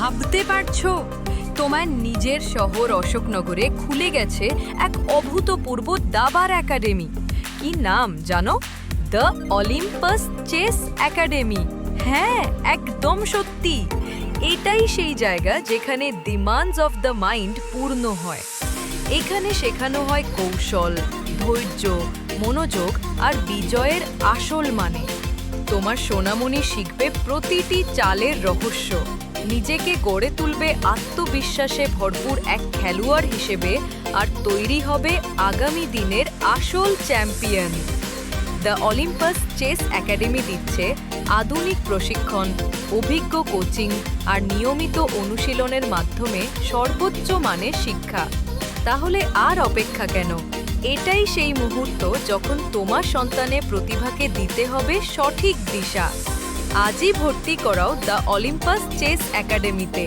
ভাবতে পারছ? তোমার নিজের শহর অশোকনগরে খুলে গেছে এক অভূতপূর্ব দাবার একাডেমি। কি নাম জানো? The Olympus chess academy. হ্যাঁ একদম সত্যি। এটাই সেই জায়গা যেখানে ডিমান্ডস অফ দ্য মাইন্ড পূর্ণ হয়। এখানে শেখানো হয় কৌশল, ধৈর্য, মনোযোগ আর বিজয়ের আসল মানে। তোমার সোনামণি শিখবে প্রতিটি চালের রহস্য। নিজেকে গড়ে তুলবে আত্মবিশ্বাসে ভরপুর এক খেলোয়াড় হিসেবে আর তৈরি হবে আগামী দিনের আসল champion. The Olympus chess academy দিচ্ছে আধুনিক প্রশিক্ষণ, অভিজ্ঞ কোচিং আর নিয়মিত অনুশীলনের মাধ্যমে সর্বোচ্চ মানের শিক্ষা। তাহলে আর অপেক্ষা কেন? এটাই সেই মুহূর্ত যখন তোমার সন্তানের প্রতিভাকে দিতে হবে সঠিক দিশা। আজই ভর্তি করাও দ্য অলিম্পাস চেস একাডেমিতে।